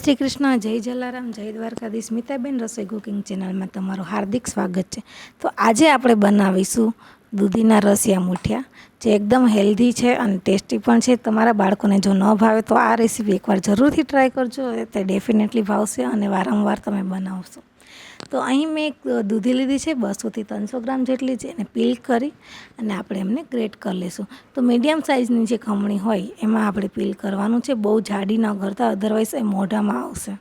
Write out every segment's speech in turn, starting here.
શ્રી કૃષ્ણ જય જલારામ, જય દ્વારકાધીશ સ્મિતાબેન રસોઈ કુકિંગ ચેનલમાં તમારું હાર્દિક સ્વાગત છે. તો આજે આપણે બનાવીશું દૂધીના રસિયા મૂઠિયા, જે એકદમ હેલ્ધી છે અને ટેસ્ટી પણ છે. તમારા બાળકોને જો ન ભાવે તો આ રેસીપી એકવાર જરૂરથી ટ્રાય કરજો. તે ડેફિનેટલી ભાવશે અને વારંવાર તમે બનાવશો. તો અહીં મેં એક દૂધી લીધી છે બસોથી ત્રણસો ગ્રામ જેટલી છે, એને પીલ કરી અને આપણે એમને ગ્રેટ કરી લઈશું. તો મીડિયમ સાઇઝની જે ખમણી હોય, એમાં આપણે પીલ કરવાનું છે. બહુ જાડી ન કરતા અધરવાઇઝ એ મોઢામાં આવશે.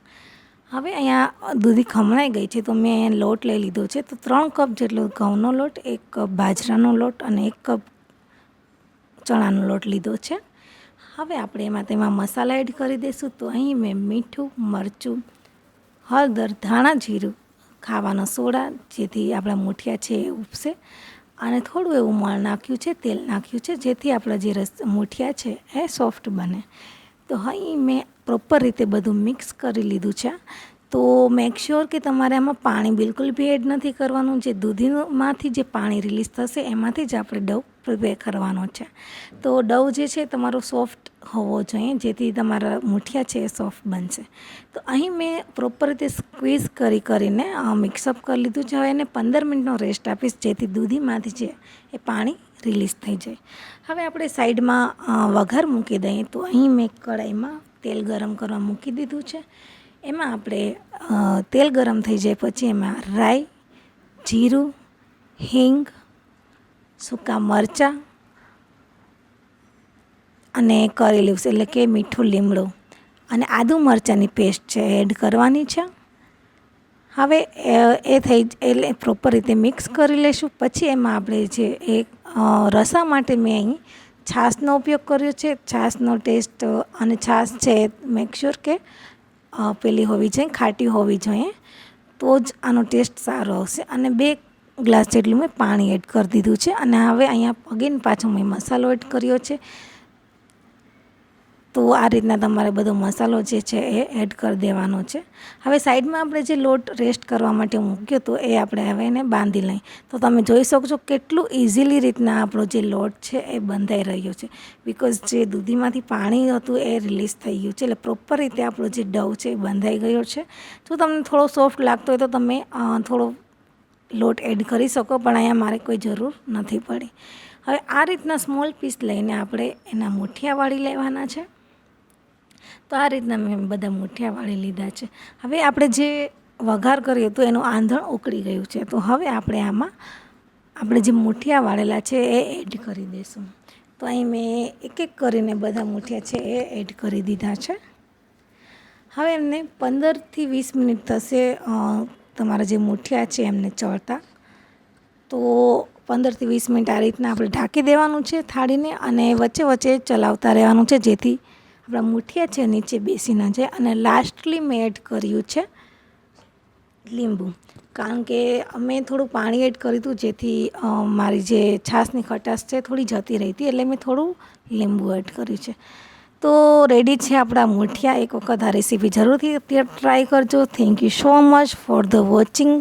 હવે અહીંયા દૂધી ખમણાઈ ગઈ છે, તો મેં અહીંયા લોટ લઈ લીધો છે. તો ત્રણ કપ જેટલો ઘઉંનો લોટ, એક કપ બાજરાનો લોટ અને એક કપ ચણાનો લોટ લીધો છે. હવે આપણે એમાં તેમાં મસાલા એડ કરી દઈશું. તો અહીં મેં મીઠું, મરચું, હળદર, ધાણા જીરું ખાવાનો સોડા, જેથી આપણા મૂઠિયા છે એ ઉપસે. અને થોડું એવું મળ નાખ્યું છે, તેલ નાખ્યું છે, જેથી આપણા જે રસ, મૂઠિયા છે એ સોફ્ટ બને. તો અહીં મેં પ્રોપર રીતે બધું મિક્સ કરી લીધું છે. તો મેક શ્યોર કે તમારે આમાં પાણી બિલકુલ બી એડ નથી કરવાનું. જે દૂધીમાંથી જે પાણી રિલીઝ થશે, એમાંથી જ આપણે ડવ પ્રિપેર કરવાનો છે. તો ડવ જે છે તમારો સોફ્ટ હોવો જોઈએ, જેથી તમારા મૂઠિયા છે એ સોફ્ટ બનશે. તો અહીં મેં પ્રોપર રીતે સ્ક્વીઝ કરી કરીને મિક્સઅપ કરી લીધું છે. હવે એને પંદર મિનિટનો રેસ્ટ આપીશ, જેથી દૂધીમાંથી છે એ પાણી રિલીઝ થઈ જાય. હવે આપણે સાઈડમાં વઘાર મૂકી દઈએ. તો અહીં મેં કઢાઈમાં તેલ ગરમ કરવા મૂકી દીધું છે. એમાં આપણે તેલ ગરમ થઈ જાય પછી એમાં રાઈ, જીરું, હિંગ, સૂકા મરચાં અને કરી લીવ્સ એટલે કે મીઠું લીમડું. અને આદુ મરચાંની પેસ્ટ છે એડ કરવાની છે. હવે એ થઈ એટલે પ્રોપર રીતે મિક્સ કરી લઈશું પછી એમાં આપણે જે એક રસા માટે મેં અહીં છાશનો ઉપયોગ કર્યો છે. છાશનો ટેસ્ટ અને છાશ છે મેકશ્યોર કે પેલી હોવી જોઈએ, ખાટી હોવી જોઈએ, તો જ આનો ટેસ્ટ સારો આવશે. અને બે ગ્લાસ જેટલું મેં પાણી એડ કરી દીધું છે. અને હવે અહીંયા અગેન પાછો મેં મસાલો એડ કર્યો છે. તો આ રીતના તમારે બધો મસાલો જે છે એ એડ કરી દેવાનો છે. હવે સાઈડમાં આપણે જે લોટ રેસ્ટ કરવા માટે મૂક્યો હતો એ આપણે હવે એને બાંધી લઈ તો તમે જોઈ શકો છો કેટલું ઇઝીલી રીતના આપણો જે લોટ છે એ બંધાઈ રહ્યો છે. બિકોઝ જે દૂધીમાંથી પાણી હતું એ રિલીઝ થઈ ગયું છે. એટલે પ્રોપર રીતે આપણો જે ડવ છે એ બંધાઈ ગયો છે. જો તમને થોડો સોફ્ટ લાગતો હોય તો તમે થોડો લોટ એડ કરી શકો, પણ અહીંયા મારે કોઈ જરૂર નથી પડી. હવે આ રીતના સ્મોલ પીસ લઈને આપણે એના મુઠિયા વાળી લેવાના છે. તો આ રીતના મેં બધા મૂઠિયા વાળી લીધા છે. હવે આપણે જે વઘાર કરીએ તો એનું આંધણ ઉકળી ગયું છે. તો હવે આપણે આમાં આપણે જે મૂઠિયા વાળેલા છે એ એડ કરી દઈશું તો અહીં મેં એક એક કરીને બધા મૂઠિયા છે એ એડ કરી દીધા છે. હવે એમને પંદરથી વીસ મિનિટ થશે તમારા જે મૂઠિયા છે એમને ચડતા. તો પંદરથી વીસ મિનિટ આ રીતના આપણે ઢાંકી દેવાનું છે થાળીને અને વચ્ચે વચ્ચે ચલાવતા રહેવાનું છે જેથી આપણા મુઠિયા છે, નીચે બેસી ન જાય અને લાસ્ટલી મેં એડ કર્યું છે લીંબુ. કારણ કે અમે થોડું પાણી એડ કર્યું હતું, જેથી મારી જે છાશની ખટાશ છે થોડી જતી રહી હતી, એટલે મેં થોડું લીંબુ એડ કર્યું છે. તો રેડી છે આપણા મુઠિયા, એક વખત આ રેસીપી જરૂરથી ટ્રાય કરજો. Thank you so much for the watching